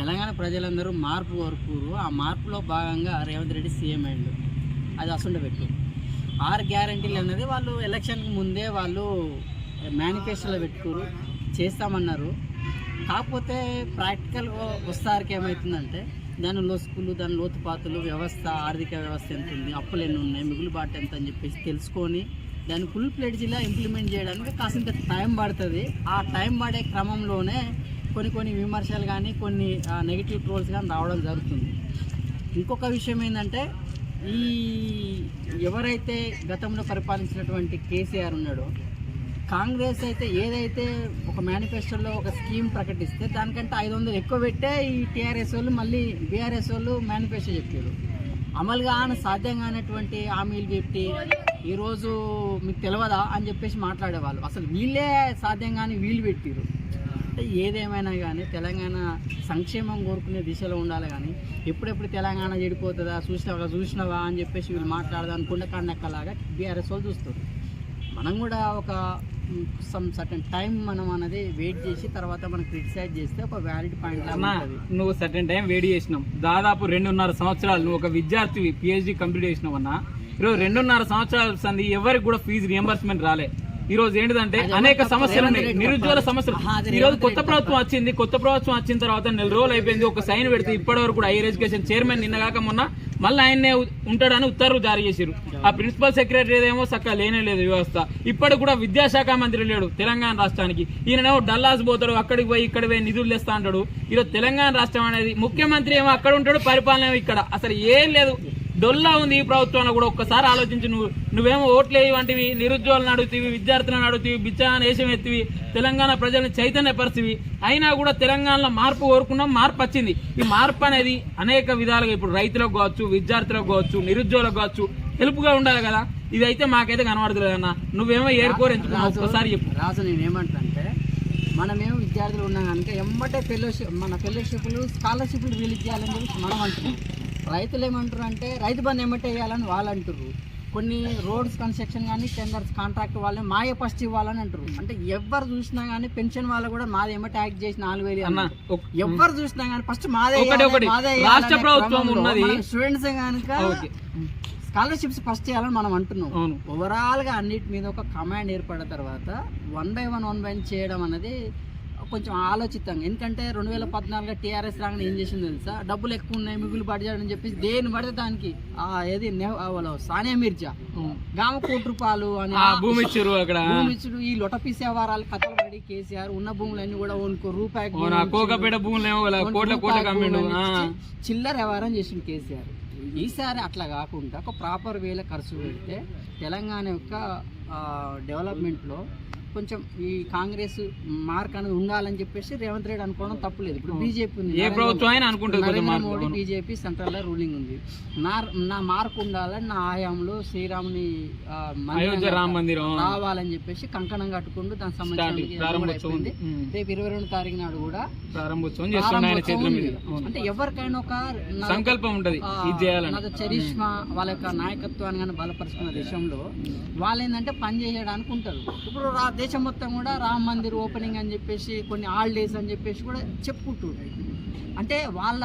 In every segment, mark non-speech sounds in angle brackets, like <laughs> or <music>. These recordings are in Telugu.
తెలంగాణ ప్రజలందరూ మార్పు కోరుకురు ఆ మార్పులో భాగంగా రేవంత్ రెడ్డి సీఎం అయ్యిండు. అది అసండ పెట్టు. ఆరు గ్యారంటీలు అన్నది వాళ్ళు ఎలక్షన్కి ముందే వాళ్ళు మేనిఫెస్టోలో పెట్టుకోరు చేస్తామన్నారు. కాకపోతే ప్రాక్టికల్గా వస్తారికి ఏమవుతుందంటే దాని లొసుకులు దాని లోతుపాతులు వ్యవస్థ ఆర్థిక వ్యవస్థ ఎంత ఉంది అప్పులు ఎన్ని ఉన్నాయి మిగులుబాటు ఎంత అని చెప్పేసి తెలుసుకొని దాన్ని ఫుల్ ప్లేడ్జిలా ఇంప్లిమెంట్ చేయడానికి కాసింత టైం పడుతుంది. ఆ టైం పడే క్రమంలోనే కొన్ని కొన్ని విమర్శలు కానీ కొన్ని నెగిటివ్ ట్రోల్స్ కానీ రావడం జరుగుతుంది. ఇంకొక విషయం ఏంటంటే ఈ ఎవరైతే గతంలో పరిపాలించినటువంటి కేసీఆర్ ఉన్నాడో కాంగ్రెస్ అయితే ఏదైతే ఒక మేనిఫెస్టోలో ఒక స్కీమ్ ప్రకటిస్తే దానికంటే ఐదు వందలు ఎక్కువ పెట్టే ఈ టీఆర్ఎస్ వాళ్ళు మళ్ళీ బీఆర్ఎస్ వాళ్ళు మేనిఫెస్టో చెప్పారు అమలు కాని సాధ్యం కానటువంటి హామీలు పెట్టి ఈరోజు మీకు తెలియదా అని చెప్పేసి మాట్లాడేవాళ్ళు. అసలు వీళ్ళే సాధ్యం కానీ వీళ్ళు పెట్టారు అంటే ఏదేమైనా కానీ తెలంగాణ సంక్షేమం కోరుకునే దిశలో ఉండాలి కానీ ఎప్పుడెప్పుడు తెలంగాణ చెడిపోతుందా? చూసినావా? చూసినావా? అని చెప్పేసి వీళ్ళు మాట్లాడదా అనుకుంటే కన్నెక్కలాగా బీఆర్ఎస్ వాళ్ళు చూస్తారు మనం కూడా ఒక సమ్ సర్టన్ టైం మనం అనేది వెయిట్ చేసి తర్వాత మనం క్రిటిసైజ్ చేస్తే ఒక వ్యాలిడ్ పాయింట్ నువ్వు సర్టెన్ టైం వేడి చేసినావు. దాదాపు రెండున్నర సంవత్సరాలు నువ్వు ఒక విద్యార్థివి పిహెచ్డి కంప్లీట్ చేసినావు అన్న ఈరోజు రెండున్నర సంవత్సరాల సంది ఎవరికి కూడా ఫీజు రియంబర్స్మెంట్ రాలే. ఈ రోజు ఏంటిదంటే అనేక సమస్యలు ఉన్నాయి. నిరుద్యోగ సమస్యలు. ఈ రోజు కొత్త ప్రభుత్వం వచ్చింది కొత్త ప్రభుత్వం వచ్చిన తర్వాత నెల రోజులు అయిపోయింది ఒక సైన్ పెడితే ఇప్పటి వరకు కూడా హైయర్ ఎడ్యుకేషన్ చైర్మన్ నిన్నగాక మొన్న మళ్ళీ ఆయన్నే ఉంటాడని ఉత్తర్వులు జారీ చేశారు. ఆ ప్రిన్సిపల్ సెక్రటరీ ఏమో చక్కగా లేనే లేదు వ్యవస్థ. ఇప్పటికి కూడా విద్యాశాఖ మంత్రి లేడు తెలంగాణ రాష్ట్రానికి. ఈయనేమో డల్లాస్ పోతాడు అక్కడికి పోయి ఇక్కడ పోయి నిధులు తెస్తా అంటాడు. ఈరోజు తెలంగాణ రాష్ట్రం అనేది ముఖ్యమంత్రి ఏమో అక్కడ ఉంటాడు పరిపాలన ఇక్కడ. అసలు ఏం లేదు. డొల్లా ఉంది ఈ ప్రభుత్వంలో కూడా ఒక్కసారి ఆలోచించి నువ్వు నువ్వేమో ఓట్లు వంటివి నిరుద్యోగులను అడుగుతీవి విద్యార్థులను అడుగుతీవి బిచ్చాన్ని వేషం ఎత్తివి తెలంగాణ ప్రజల్ని చైతన్యపరిచివి. అయినా కూడా తెలంగాణలో మార్పు కోరుకున్నాం మార్పు వచ్చింది. ఈ మార్పు అనేది అనేక విధాలుగా ఇప్పుడు రైతులకు కావచ్చు విద్యార్థులకు కావచ్చు నిరుద్యోగులకు కావచ్చు హెల్ప్గా ఉండాలి కదా. ఇదైతే మాకైతే కనబడతలేదు అన్న. నువ్వేమో ఏరుకోరు ఎంచుకున్నావు. ఒక్కసారి చెప్పు. రాజు నేను ఏమంటానంటే మనమేమో విద్యార్థులు ఉన్నాం కనుక ఎమ్మటే ఫెలోషిప్ మన ఫెలోషిప్లు స్కాలర్షిప్లు రిలీజ్ చేయాలని చెప్పి మనం అంటున్నాం. రైతులు ఏమంటారు అంటే రైతు బంధు ఎమ్మటే వేయాలని వాళ్ళు అంటారు కొన్ని రోడ్స్ కన్స్ట్రక్షన్ కానీ టెండర్స్ కాంట్రాక్ట్ వాళ్ళని మాయ ఫస్ట్ ఇవ్వాలని అంటారు అంటే ఎవరు చూసినా కానీ పెన్షన్ వాళ్ళు కూడా మాది ఏమో ట్యాక్స్ చేసి నాలుగు వేలు అన్న ఎవరు చూసినా కానీ ఫస్ట్ మాదే. మాదే రాష్ట్ర ప్రభుత్వం ఉన్నది. స్టూడెంట్స్ కనుక. స్కాలర్షిప్స్ ఫస్ట్ చేయాలని మనం అంటున్నాం అవును ఓవరాల్గా అన్నిటి మీద ఒక కమాండ్ ఏర్పడిన తర్వాత one by one one by చేయడం అనేది కొంచెం ఆలోచితంగా. ఎందుకంటే రెండు వేల పద్నాలుగు టీఆర్ఎస్ రాగానే ఏం చేసింది తెలుసా? డబ్బులు ఎక్కువ ఉన్నాయి మిగులు అని చెప్పేసి దేని పడితే దానికి ఆ ఏది సానియా మిర్జా. గామ కోటి రూపాయలు అని భూమి ఇచ్చారు అక్కడ. భూమి ఇచ్చుడు ఈ లొటపీస్ వ్యవహారాలు కథలు పడి కేసీఆర్ ఉన్న భూములన్నీ కూడా ఓనుకో రూపాయి కోకపేట భూములు కోట్ల కోట్ల. చిల్లర వ్యవహారం చేసిండు కేసీఆర్. ఈసారి అట్లా కాకుండా ఒక ప్రాపర్ వేలో ఖర్చు పెడితే తెలంగాణ యొక్క డెవలప్మెంట్లో కొంచెం ఈ కాంగ్రెస్ మార్క్ అనేది ఉండాలని చెప్పేసి రేవంత్ రెడ్డి అనుకోవడం తప్పులేదు ఇప్పుడు బీజేపీ ఉంది. ఏ ప్రభుత్వం అయినా అనుకుంటుంది కొంచెం నరేంద్ర మార్పు. మోడీ. బీజేపీ సెంట్రల్లో రూలింగ్ ఉంది. నా నా మార్క్ ఉండాలని నా ఆయాంలో శ్రీరాముని మందిరం. రావాలని చెప్పేసి కంకణం కట్టుకుంటూ దానికి. ఉమ్. రేపు ఇరవై రెండు తారీఖు నాడు కూడా ప్రారంభోత్సవం. అంటే ఎవరికైనా ఒక సంకల్పం ఉంటది. చరిష్మా వాళ్ళ యొక్క నాయకత్వాన్ని కానీ బలపరుచుకున్న దేశంలో వాళ్ళు ఏంటంటే పని చేయడానికి ఉంటారు. ఇప్పుడు రా దేశం మొత్తం కూడా రామ్ మందిర్ ఓపెనింగ్ అని చెప్పేసి కొన్ని హాలిడేస్ అని చెప్పేసి కూడా చెప్పుకుంటుంటారు అంటే వాళ్ళ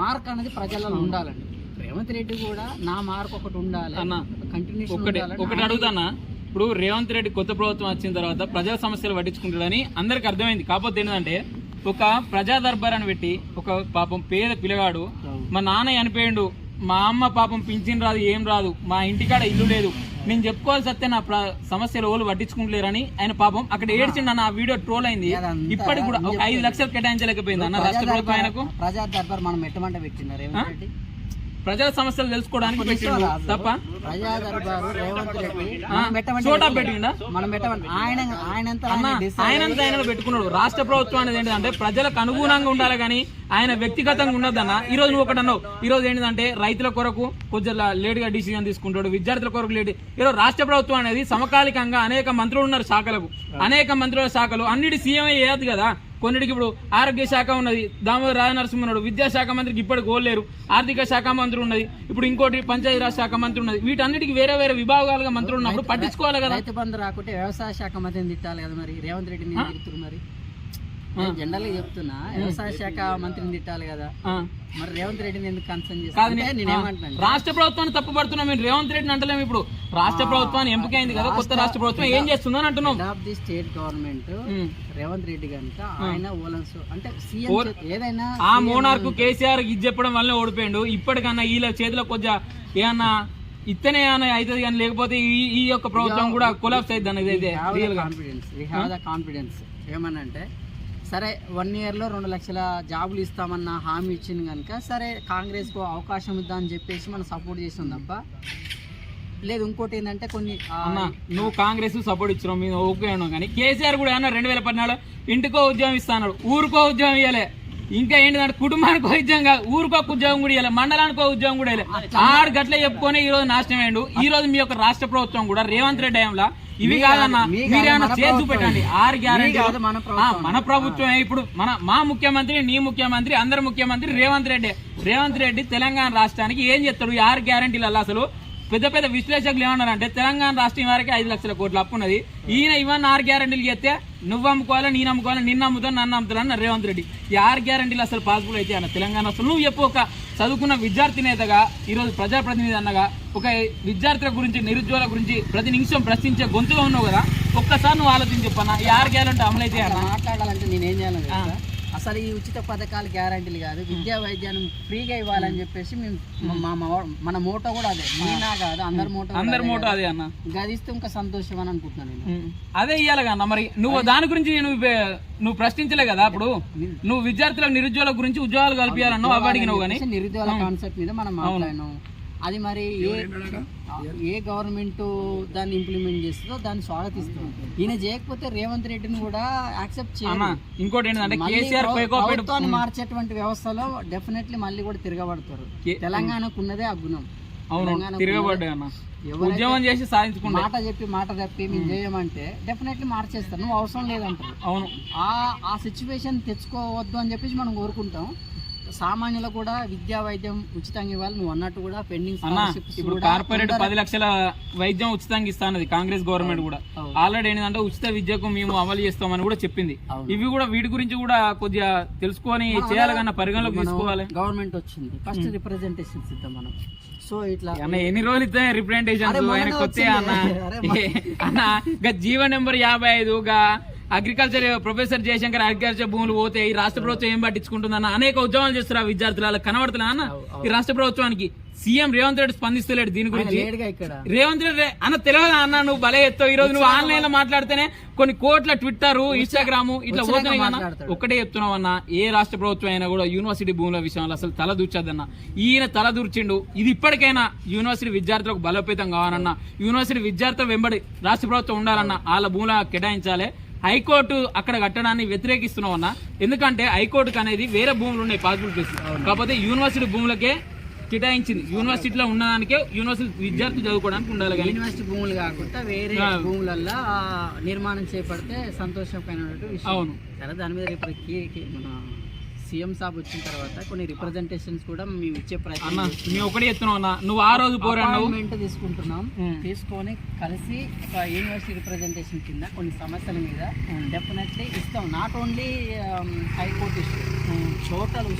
మార్క్ అనేది ప్రజలలో ఉండాలండి. రేవంత్ రెడ్డి కూడా నా మార్క్ ఒకటి ఉండాలి. అన్న, కంటిన్యూషన్ ఒకటి ఒకటి అడుగుతానా ఇప్పుడు రేవంత్ రెడ్డి కొత్త ప్రభుత్వం వచ్చిన తర్వాత ప్రజా సమస్యలు పట్టించుకుంటాడని అందరికి అర్థమైంది. కాకపోతే ఏంటంటే ఒక ప్రజా దర్బార్ అని పెట్టి ఒక పాపం పేద పిల్లగాడు మా నాన్న చనిపోయిండు మా అమ్మ పాపం పింఛన్ రాదు ఏం రాదు మా ఇంటికాడ ఇల్లు లేదు నేను చెప్పుకోవాల్సి వస్తే నా సమస్యలు ఓళ్ళు పట్టించుకుంటలేరని ఆయన పాపం అక్కడ ఏడ్చిండు అన్న ఆ వీడియో ట్రోల్ అయింది. ఇప్పటికి కూడా ఒక ఐదు లక్షలు కేటాయించలేకపోయింది అన్న రాష్ట్ర ప్రభుత్వం ఆయనకు. ప్రజా దర్బార్ మనం ఎట్టమంటే పెట్టిండు ప్రజల సమస్యలు తెలుసుకోవడానికి పెట్టిండు తప్ప? ప్రజా దర్బారు రేవంత్ రెడ్డి ఆ, మనం పెట్టమంటే చోటా పెట్టిండా మనం పెట్టమంటే ఆయన ఆయన ఎంత అన్న ఆయన ఆయన పెట్టుకున్నాడు. రాష్ట్ర ప్రభుత్వం అనేది ఏంటంటే ప్రజలకు అనుగుణంగా ఉండాలి కానీ ఆయన వ్యక్తిగతంగా ఉండదన్న ఈ రోజు నువ్వు ఒకటి అన్నావు. ఈ రోజు ఏంటంటే రైతుల కొరకు కొంచెం లేట్గా డిసిజన్ తీసుకుంటాడు. విద్యార్థుల కొరకు లేట్ ఈ రోజు రాష్ట్ర ప్రభుత్వం అనేది సమకాలికంగా అనేక మంత్రులు ఉన్నారు శాఖలకు. అనేక మంత్రుల శాఖలు. అన్నిటి సీఎం చేయదు కదా. కొన్నిటికి ఇప్పుడు ఆరోగ్య శాఖ ఉన్నది దామోదర్ రాజనరసింహ ఉన్నాడు విద్యాశాఖ మంత్రికి ఇప్పటికి కోలేరు ఆర్థిక శాఖ మంత్రి ఉన్నది ఇప్పుడు ఇంకోటి పంచాయతీరాజ్ శాఖ మంత్రి ఉన్నది. వీటన్నిటికి వేరే వేరే విభాగాలుగా మంత్రులు ఉన్నప్పుడు పట్టించుకోవాలి కదా. రైతు బంధు రాకుంటే వ్యవసాయ శాఖ మంత్రిని తిట్టాలి కదా మరి. రేవంత్ తిరుగుతున్నారు మరి? జనరల్గా చెప్తున్నా వ్యవసాయ శాఖ మంత్రిని తిట్టాలి కదా. మరి రేవంత్ రెడ్డిని ఎందుకు కన్సర్న్ కాదు చేస్తా నే- నేనేమంటున్నాను రాష్ట్ర ప్రభుత్వాన్ని తప్పుపడుతున్నాం మేము రేవంత్ రెడ్డిని అంటలేము ఇప్పుడు. రాష్ట్ర ప్రభుత్వాన్ని ఎంపికైంది కదా కొత్త రాష్ట్ర ప్రభుత్వం. ఏం చేస్తుందని అంటున్నాం. Of the state government. Revanth Reddy కనుక ఆయన ఓలన్స్ అంటే సీఎం ఏదైనా ఆ మోనార్కు కేసీఆర్ ఇది చెప్పడం వల్ల ఓడిపోయిండు. ఇప్పటికన్నా వీళ్ళ చేతిలో కొంచెం ఏమన్నా ఇత్తనే ఏమన్నా అవుతుంది కానీ లేకపోతే ఈ ఈ యొక్క ప్రభుత్వం కూడా కొలాప్స్ అవుతుంది గా. Confidence we have the confidence ఏమనంటే సరే వన్ ఇయర్లో రెండు లక్షల జాబులు ఇస్తామన్న హామీ ఇచ్చింది కనుక సరే కాంగ్రెస్కు అవకాశం ఇద్దాం అని చెప్పేసి మనం సపోర్ట్ చేసాం తప్ప లేదు ఇంకోటి ఏంటంటే కొన్ని అన్న నువ్వు కాంగ్రెస్ సపోర్ట్ ఇచ్చినావు మీద ఓకే అన్నావు కానీ కేసీఆర్ కూడా అన్న రెండు వేల పద్నాలుగు ఇంటికో ఉద్యోగం ఇస్తాడు ఊరికో ఉద్యోగం ఇవ్వలే ఇంకా ఏంటంటే కుటుంబానికి ఉద్యోగం కాదు ఊరికో ఒక ఉద్యోగం కూడా ఇవ్వలే మండలానికి ఒక ఉద్యోగం కూడా ఇవ్వలే ఆరు గట్లే చెప్పుకొని ఈ రోజు నాశనం అయ్యిండు ఈ రోజు మీ యొక్క రాష్ట్ర ప్రభుత్వం కూడా రేవంత్ రెడ్డి హయాంలో ఇవి కాదన్న మీరేమన్నా మన చేసి ఇది. ఆరు గ్యారెంటీ. మన ప్రభుత్వం. ఇప్పుడు మన మా ముఖ్యమంత్రి నీ ముఖ్యమంత్రి అందరి ముఖ్యమంత్రి రేవంత్ రెడ్డి. రేవంత్ రెడ్డి తెలంగాణ రాష్ట్రానికి ఏం చేస్తాడు? ఈ ఆరు గ్యారెంటీలలో అసలు పెద్ద పెద్ద విశ్లేషకులు ఏమన్నారంటే తెలంగాణ రాష్ట్రం వరకు ఐదు లక్షల కోట్ల అప్పు ఉన్నది. ఈయన ఇవన్నీ ఆరు గ్యారెంటీలు చేస్తే నువ్వు అమ్ముకోవాలి నేను అమ్ముకోవాలి నిన్ను అమ్ముతాను నన్ను అమ్ముతాను అన్న రేవంత్ రెడ్డి. ఈ ఆరు గ్యారెంటీలు అసలు పాసిబుల్ అయితే అన్న తెలంగాణ అసలు నువ్వు చెప్పు ఒక చదువుకున్న విద్యార్థి నేతగా ఈరోజు ప్రజాప్రతినిధి అన్నగా ఒక విద్యార్థుల గురించి నిరుద్యోగుల గురించి ప్రతి నిమిషం ప్రశ్నించే గొంతుగా ఉన్నావు కదా ఒక్కసారి నువ్వు ఆలోచించి చెప్పన్నా ఈ ఆరు గ్యారెంటీ అమలైతే అన్న. మాట్లాడాలంటే నేను ఏం చేయాలి? అసలు ఈ ఉచిత పథకాలు గ్యారంటీలు కాదు. విద్యా వైద్యాన్ని ఫ్రీగా ఇవ్వాలని చెప్పేసి మేము మా- మన మోటో కూడా అదే. మీనా కాదు అందరి మోటో అందరి అదే మోటో. అదే అన్న. గదిస్తే ఇంకా సంతోషం అని అనుకుంటున్నాను నేను. అదే ఇయ్యాలి అన్న. మరి నువ్వు దాని గురించి నువ్వు నువ్వు ప్రశ్నించలే కదా అప్పుడు? నువ్వు విద్యార్థులకు నిరుద్యోగుల గురించి ఉద్యోగాలు కల్పించాలన్నావు అవి అడిగినావు కానీ. చెప్పేసి నిరుద్యోగుల కాన్సెప్ట్ మీద మనం మాట్లాడినాం. అది మరి ఏ ఏ గవర్నమెంట్ దాన్ని ఇంప్లిమెంట్ చేస్తుందో దాన్ని స్వాగతిస్తాం ఈయన చేయకపోతే రేవంత్ రెడ్డిని కూడా యాక్సెప్ట్ అన్న చేయను ఇంకోటి ఏంటంటే కేసీఆర్ ప్రభుత్వాన్ని మార్చేటువంటి వ్యవస్థలో డెఫినెట్లీ మళ్ళీ కూడా తిరగబడతారు. తెలంగాణకు ఉన్నదే ఆ గుణం. అవును తెలంగాణకు తిరగబడ్డా అన్న ఎవరైతే ఉద్యమం చేసి సాధించుకుంటా. మాట చెప్పి మాట తప్పి మేము. చేయమంటే డెఫినెట్లీ మార్చేస్తారు. నువ్వు అవసరం లేదంటారు. అవును. ఆ ఆ సిచ్యువేషన్ తెచ్చుకోవద్దు అని చెప్పేసి మనం కోరుకుంటాం. సామాన్యులకు కూడా విద్యా వైద్యం ఉచితంగా ఇవ్వాలి. నువ్వు అన్నట్టు కూడా పెండింగ్ ఇప్పుడు కార్పొరేట్ పది లక్షల వైద్యం ఉచితంగా ఇస్తానది కాంగ్రెస్ గవర్నమెంట్ కూడా. ఆల్రెడీ ఏంటంటే ఉచిత విద్యకు మేము అమలు చేస్తామని కూడా చెప్పింది. ఇవి కూడా వీటి గురించి కూడా కొద్దిగా తెలుసుకొని చేయాలి కన్నా పరిగణలోకి తీసుకోవాలి. గవర్నమెంట్ వచ్చింది. ఫస్ట్ రిప్రజెంటేషన్స్ ఇద్దాం మనం. సో ఇట్లా ఎన్ని రోజులు ఇస్తే రిప్రజెంటేషన్ అన్న? <laughs> జీవో నెంబర్ యాభై ఐదు గా అగ్రికల్చర్ ప్రొఫెసర్ జయశంకర్ అగ్రికల్చర్ భూములు పోతే ఈ రాష్ట్ర ప్రభుత్వం ఏం పట్టించుకుంటుందన్న అనేక ఉద్యమాలు చేస్తారు ఆ విద్యార్థులు అలా కనబడుతున్నా అన్న ఈ రాష్ట్ర ప్రభుత్వానికి సీఎం రేవంత్ రెడ్డి స్పందిస్తలేడు దీని గురించి. రేవంత్ రెడ్డి అన్న తెలియదా అన్న? నువ్వు భలే ఎత్తావు. ఈ రోజు నువ్వు ఆన్లైన్లో మాట్లాడితేనే కొన్ని కోట్ల ట్విట్టర్ ఇన్స్టాగ్రామ్ ఇట్లా పోతున్నాయి మాట్లాడతాడు. ఒకటే చెప్తున్నావు అన్న. ఏ రాష్ట్ర ప్రభుత్వం అయినా కూడా యూనివర్సిటీ భూముల విషయంలో అసలు తల దూర్చదన్న ఈయన తల దూర్చిండు. ఇది ఇప్పటికైనా యూనివర్సిటీ విద్యార్థులకు బలోపేతం కావాలన్న. యూనివర్సిటీ విద్యార్థుల వెంబడి రాష్ట్ర ప్రభుత్వం ఉండాలన్న. వాళ్ళ భూముల కేటాయించాలి. హైకోర్టు అక్కడ కట్టడాన్ని వ్యతిరేకిస్తున్నాం అన్న. ఎందుకంటే హైకోర్టుకి అనేది వేరే భూములు ఉన్నాయి పాసిబిలిటీస్ కాకపోతే యూనివర్సిటీ భూములకే కేటాయించింది. యూనివర్సిటీలో ఉన్నదానికే యూనివర్సిటీ విద్యార్థులు చదువుకోవడానికి ఉండాలి కానీ. యూనివర్సిటీ భూములు కాకుండా వేరే. భూములల్లో నిర్మాణం చేపడితే విషయం. అవును. సరే దాని మీద రేపు మన సీఎం సాబ్ వచ్చిన తర్వాత కొన్ని రిప్రజెంటేషన్స్ కూడా మేము ఇచ్చే అన్న ప్రయత్నం మేము ఒకటే చెప్తున్నాం అన్న నువ్వు ఆ రోజు పోరాడు తీసుకుంటున్నాం. తీసుకొని కలిసి ఒక యూనివర్సిటీ రిప్రజెంటేషన్ కింద కొన్ని సమస్యల మీద డెఫినెట్లీ ఇస్తాం. Not only high court issue total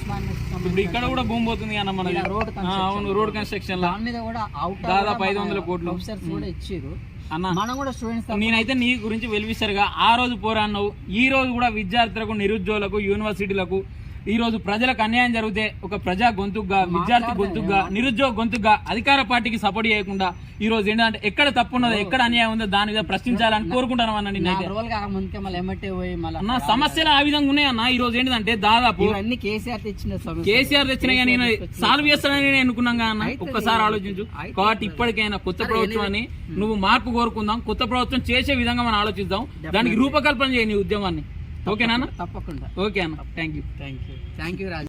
ఇప్పుడు ఇక్కడ కూడా భూమి పోతుంది అన్న ఇలా రోడ్ అవును రోడ్ కన్స్ట్రక్షన్ లా. దాని మీద కూడా అవుట్ దాదాపు 500 కోట్లు. ప్రొఫెసర్స్ కూడా ఇచ్చారు. అన్న మనం కూడా స్టూడెంట్స్ నేనైతే నీ గురించి వెలివిస్తారుగా. ఆ రోజు పోరాడినావు ఈ రోజు కూడా విద్యార్థులకు నిరుద్యోగులకు యూనివర్సిటీలకు ఈ రోజు ప్రజలకు అన్యాయం జరిగితే ఒక ప్రజా గొంతుగా విద్యార్థి గొంతుగా నిరుద్యోగ గొంతుగా అధికార పార్టీకి సపోర్ట్ చేయకుండా ఈ రోజు ఏంటంటే ఎక్కడ తప్పు ఉన్నదో ఎక్కడ అన్యాయం ఉందో దాని మీద ప్రశ్నించాలని కోరుకుంటాను అన్న సమస్యలు ఆ విధంగా ఉన్నాయన్న ఈ రోజు ఏంటంటే దాదాపు కేసీఆర్ తెచ్చిన కేసీఆర్ తెచ్చిన నేను సాల్వ్ చేస్తానని నేను అనుకున్నాను కదా అన్న? ఒక్కసారి ఆలోచించు. కాబట్టి ఇప్పటికైనా కొత్త ప్రభుత్వాన్ని నువ్వు మార్పు కోరుకుందాం. కొత్త ప్రభుత్వం చేసే విధంగా మనం ఆలోచిద్దాం. దానికి రూపకల్పన చేయి నీ ఉద్యమాన్ని. ఓకేనా? తప్పకుండా. ఓకే అన్న. Thank you thank you thank you Raju.